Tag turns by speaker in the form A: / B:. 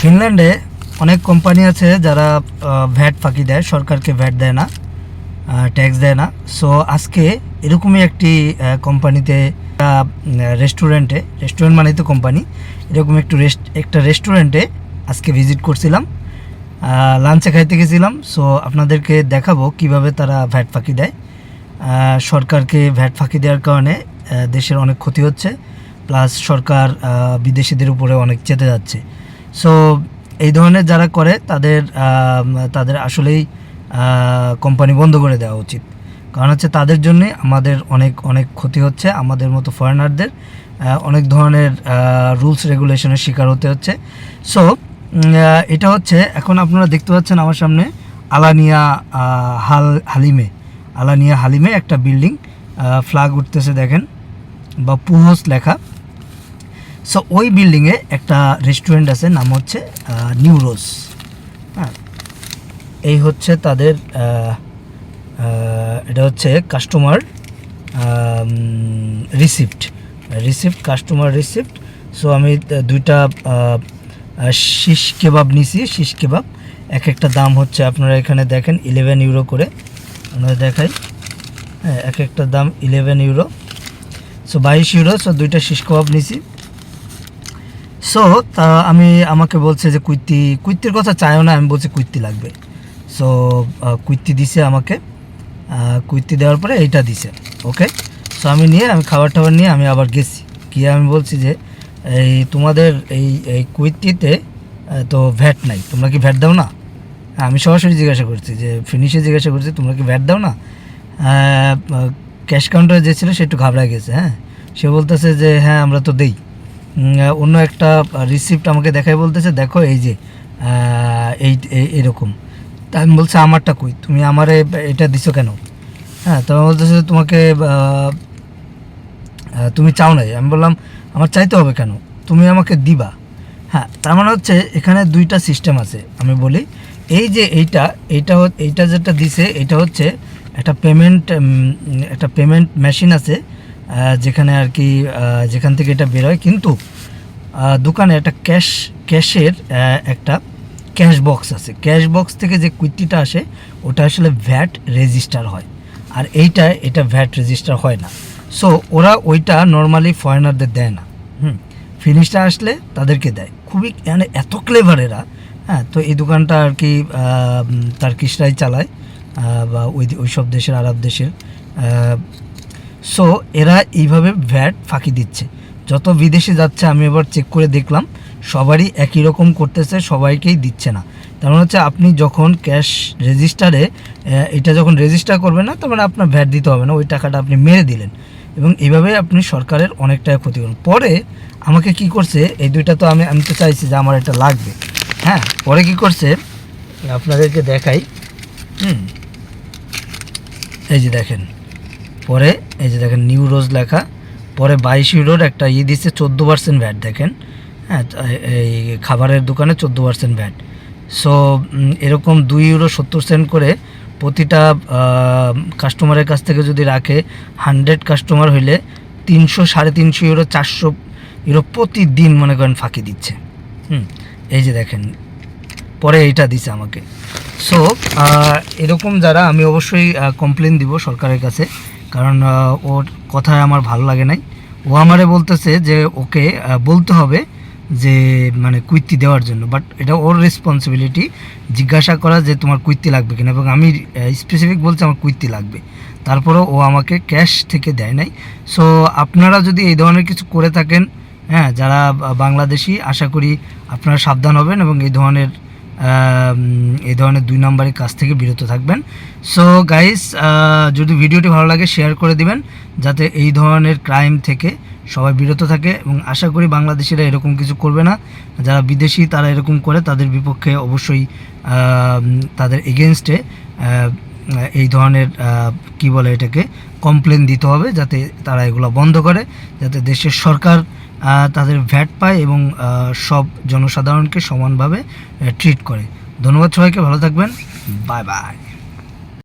A: ফিনল্যান্ডে অনেক কোম্পানি আছে যারা ভ্যাট ফাঁকি দেয়, সরকারকে ভ্যাট দেয় না ট্যাক্স দেয় না। সো আজকে এরকমই একটি কোম্পানিতে রেস্টুরেন্টে রেস্টুরেন্ট মানেই তো কোম্পানি, এরকম একটু রেস্ট একটা রেস্টুরেন্টে আজকে ভিজিট করছিলাম লাঞ্চে খাইতে গেছিলাম। সো আপনাদেরকে দেখাবো কীভাবে তারা ভ্যাট ফাঁকি দেয়। সরকারকে ভ্যাট ফাঁকি দেওয়ার কারণে দেশের অনেক ক্ষতি হচ্ছে প্লাস সরকার বিদেশিদের উপরে অনেক চেতে যাচ্ছে। সো এই ধরনের যারা করে, তাদের তাদের আসলেই কোম্পানি বন্ধ করে দেওয়া উচিত। কারণ হচ্ছে তাদের জন্যে আমাদের অনেক অনেক ক্ষতি হচ্ছে, আমাদের মতো ফরেনারদের অনেক ধরনের রুলস রেগুলেশনের শিকার হতে হচ্ছে। সো এটা হচ্ছে, এখন আপনারা দেখতে পাচ্ছেন আমার সামনে আলানিয়া হাল, হালিমে। আলানিয়া হালিমে একটা বিল্ডিং ফ্ল্যাগ উঠতেছে দেখেন, বা পুহস লেখা। সো ওই বিল্ডিংয়ে একটা রেস্টুরেন্ট আছে, নাম হচ্ছে নিউ রোজ হ্যাঁ। এই হচ্ছে তাদের এটা হচ্ছে customer receipt receipt customer receipt so আমি দুইটা শিশ কেবাব নিছি, শিশ কেবাব। এক একটা দাম হচ্ছে, আপনারা এখানে দেখেন ইলেভেন ইউরো করে। আপনারা দেখাই। হ্যাঁ এক একটা দাম ইলেভেন ইউরো সো বাইশ ইউরো সো দুইটা শিশ কেবাব নিছি। সো তা আমি আমাকে বলছে যে কুইত্তি কুইত্তির কথা চাইও না আমি বলছি কুইত্তি লাগবে। সো কুইত্তি দিছে আমাকে কুইত্তি দেওয়ার পরে এইটা দিছে ওকে সো আমি নিয়ে আমি খাবার টাবার নিয়ে আমি আবার গেছি। গিয়ে আমি বলছি যে এই তোমাদের এই এই কুইত্তিতে তো ভ্যাট নাই তোমরা কি ভ্যাট দাও না? হ্যাঁ, আমি সরাসরি জিজ্ঞাসা করছি যে ফিনিশে জিজ্ঞাসা করছি তোমরা কি ভ্যাট দাও না? ক্যাশ কাউন্টারে যে ছিল সে একটু ঘাবড়া গেছে হ্যাঁ? সে বলতেছে যে হ্যাঁ আমরা তো দেই। অন্য একটা রিসিপ্ট আমাকে দেখাই বলতেছে, দেখো এই যে এই এরকম। তা আমি বলছি, আমারটা কই? তুমি আমারে এটা দিছো কেন? হ্যাঁ তো বলতেছে তোমাকে তুমি চাও নাই আমি বললাম, আমার চাইতে হবে কেন? তুমি আমাকে দিবা। হ্যাঁ তার মানে হচ্ছে এখানে দুইটা সিস্টেম আছে, আমি বলি। এই যে এইটা এইটা এইটা যেটা দিছে, এটা হচ্ছে একটা পেমেন্ট একটা পেমেন্ট মেশিন আছে যেখানে আর কি যেখান থেকে এটা বেরোয়। কিন্তু দোকানে একটা ক্যাশ, ক্যাশের একটা ক্যাশ বক্স আছে। ক্যাশ বক্স থেকে যে কুইত্তিটা আসে, ওটা আসলে ভ্যাট রেজিস্টার হয়। আর এইটা, এটা ভ্যাট রেজিস্টার হয় না। সো ওরা ওইটা নর্মালি ফরেনারদের দেয় না। হুম, ফিনিশটা আসলে তাদেরকে দেয়। খুবই মানে এত ক্লেভার এরা। হ্যাঁ তো এই দোকানটা আর কি তার কিসরাই চালায় বা ওই ওই সব দেশের, আরব দেশের সো এরা এইভাবে ভ্যাট ফাঁকি দিচ্ছে। যত বিদেশে যাচ্ছে, আমি এবার চেক করে দেখলাম, সবারই একই রকম করতেছে, সবাইকেই দিচ্ছে না। তার মানে হচ্ছে, আপনি যখন ক্যাশ রেজিস্টারে এটা যখন রেজিস্টার করবেন না, তার মানে আপনার ভ্যাট দিতে হবে না, ওই টাকাটা আপনি মেরে দিলেন। এবং এইভাবে আপনি সরকারের অনেকটাই ক্ষতি করেন। পরে আমাকে কি করছে, এই দুইটা তো আমি আমি তো চাইছি যে আমার এটা লাগবে। হ্যাঁ পরে কি করছে, আপনাদেরকে দেখাই। হুম, এই যে দেখেন, পরে এই যে দেখেন নিউ রোজ লেখা। পরে বাইশ ইউরোর একটা ইয়ে দিচ্ছে চোদ্দ পার্সেন্ট ভ্যাট দেখেন। হ্যাঁ এই খাবারের দোকানে চোদ্দ পার্সেন্ট ভ্যাট সো এরকম দুই ইউরো সত্তর সেন্ট করে প্রতিটা কাস্টমারের কাছ থেকে যদি রাখে হান্ড্রেড কাস্টমার হইলে তিনশো, সাড়ে তিনশো ইউরো চারশো ইউরো প্রতিদিন মনে করেন ফাঁকি দিচ্ছে। হুম, এই যে দেখেন, পরে এইটা দিছে আমাকে। সো এরকম যারা, আমি অবশ্যই কমপ্লেন দিব সরকারের কাছে। কারণ ওর কথায় আমার ভালো লাগে নাই। ও আমারে বলতেছে যে ওকে বলতে হবে যে মানে কুইত্তি দেওয়ার জন্য। বাট এটা ওর রেসপন্সিবিলিটি জিজ্ঞাসা করা যে তোমার কুইত্তি লাগবে কিনা। এবং আমি স্পেসিফিক বলছি আমার কুইত্তি লাগবে। তারপরেও ও আমাকে ক্যাশ থেকে দেয় নাই। সো আপনারা যদি এই ধরনের কিছু করে থাকেন হ্যাঁ যারা বাংলাদেশি, আশা করি আপনারা সাবধান হবেন এবং এই ধরনের এই ধরনের দুই নম্বরের কাছ থেকে বিরত থাকবেন। সো গাইস যদি ভিডিওটি ভালো লাগে শেয়ার করে দিবেন, যাতে এই ধরনের ক্রাইম থেকে সবাই বিরত থাকে এবং আশা করি বাংলাদেশিরা এরকম কিছু করবে না। যারা বিদেশি, তারা এরকম করে, তাদের বিপক্ষে অবশ্যই তাদের এগেনস্টে এই ধরনের কি বলে এটাকে কমপ্লেন দিতে হবে, যাতে তারা এগুলো বন্ধ করে, যাতে দেশের সরকার তাদের ভ্যাট পায় এবং সব জনসাধারণকে সমানভাবে ট্রিট করে। ধন্যবাদ সবাইকে, ভালো থাকবেন। Bye bye.